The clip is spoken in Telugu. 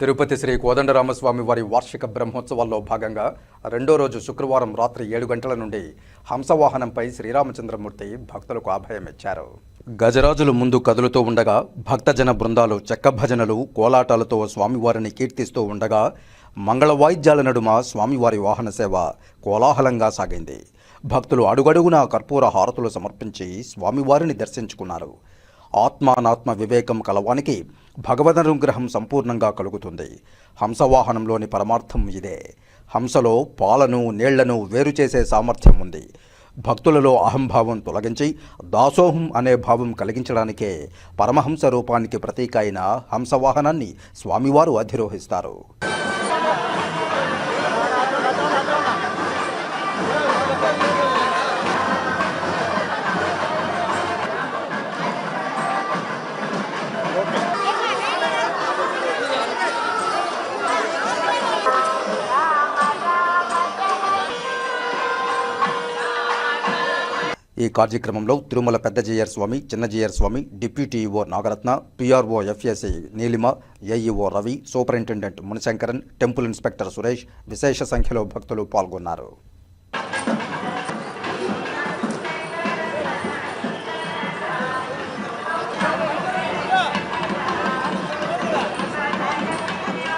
తిరుపతి శ్రీ కోదండరామస్వామి వారి వార్షిక బ్రహ్మోత్సవాల్లో భాగంగా రెండో రోజు శుక్రవారం రాత్రి ఏడు గంటల నుండి హంసవాహనంపై శ్రీరామచంద్రమూర్తి భక్తులకు అభయమిచ్చారు. గజరాజులు ముందు కదులుతూ ఉండగా భక్తజన బృందాలు చెక్క భజనలు కోలాటాలతో స్వామివారిని కీర్తిస్తూ ఉండగా మంగళ వాయిద్యాల నడుమ స్వామివారి వాహన సేవ కోలాహలంగా సాగింది. భక్తులు అడుగడుగునా కర్పూర హారతులు సమర్పించి స్వామివారిని దర్శించుకున్నారు. ఆత్మానాత్మ వివేకం కలవానికి భగవదనుగ్రహం సంపూర్ణంగా కలుగుతుంది. హంసవాహనంలోని పరమార్థం ఇదే. హంసలో పాలను నీళ్ళను వేరు చేసే సామర్థ్యం ఉంది. భక్తులలో అహంభావం తొలగించి దాసోహం అనే భావం కలిగించడానికే పరమహంస రూపానికి ప్రతీక అయిన హంసవాహనాన్ని స్వామివారు అధిరోహిస్తారు. ఈ కార్యక్రమంలో Tirumala Peddajeeyar Swamy Chinnajeeyar Swamy deputy EO Nagaratna PRO FSI Neelima AEO Ravi superintendent Munisankaran temple inspector Suresh విశేష సంఖ్యలో భక్తులు పాల్గొన్నారు.